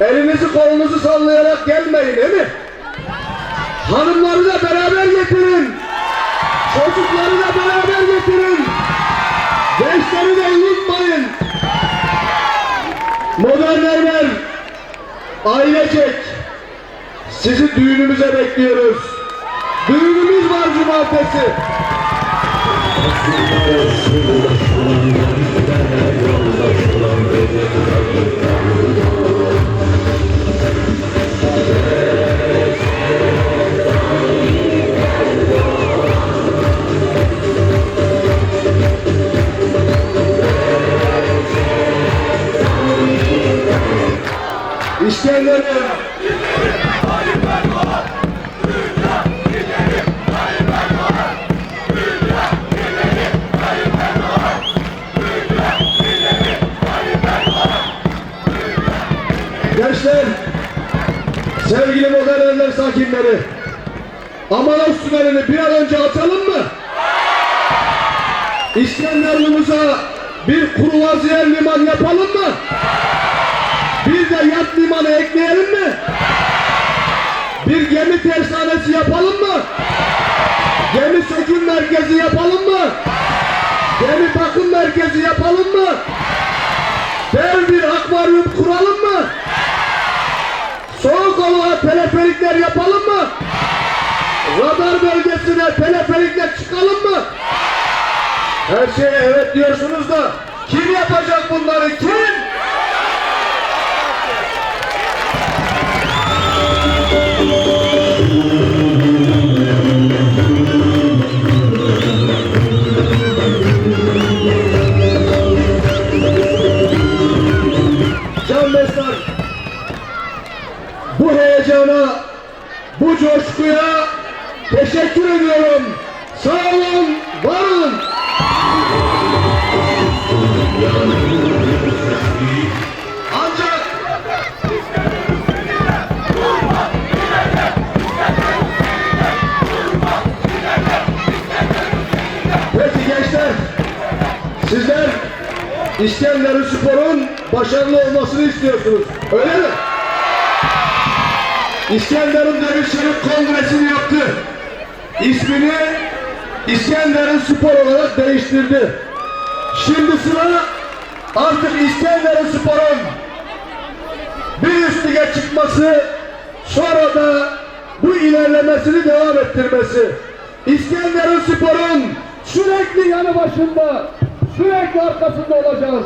Elinizi kolunuzu sallayarak gelmeyin değil mi? Hanımları da beraber getirin. Çocukları da beraber getirin. Gençleri de unutmayın. Modern evler ailecek sizi düğünümüze bekliyoruz. Düğünümüz var cumartesi. İsteyenlerin Gençler, sevgili modern sakinleri, Amanos tünelini bir an önce açalım mı? İskenderun'umuza bir kruvaziyer liman yapalım mı? Bir de yat limanı ekleyelim mi? Bir gemi tersanesi yapalım mı? Gemi söküm merkezi yapalım mı? Gemi bakım merkezi yapalım mı? Dev bir akvaryum kuralım mı? Soğuk hava teleferikler yapalım mı? Radar bölgesine teleferikle çıkalım mı? Her şeye evet diyorsunuz da kim yapacak bunları kim? Bu heyecana, bu coşkuya teşekkür ediyorum. Sağ olun, var olun. İskenderun Spor'un başarılı olmasını istiyorsunuz. Öyle mi? İskenderun Demirçilik Kongresi'ni yaptı. İsmini İskenderun Spor olarak değiştirdi. Şimdi sıra artık İskenderun Spor'un bir üst lige çıkması, sonra da bu ilerlemesini devam ettirmesi. İskenderun Spor'un sürekli yanı başında, sürekli arkasında olacağız.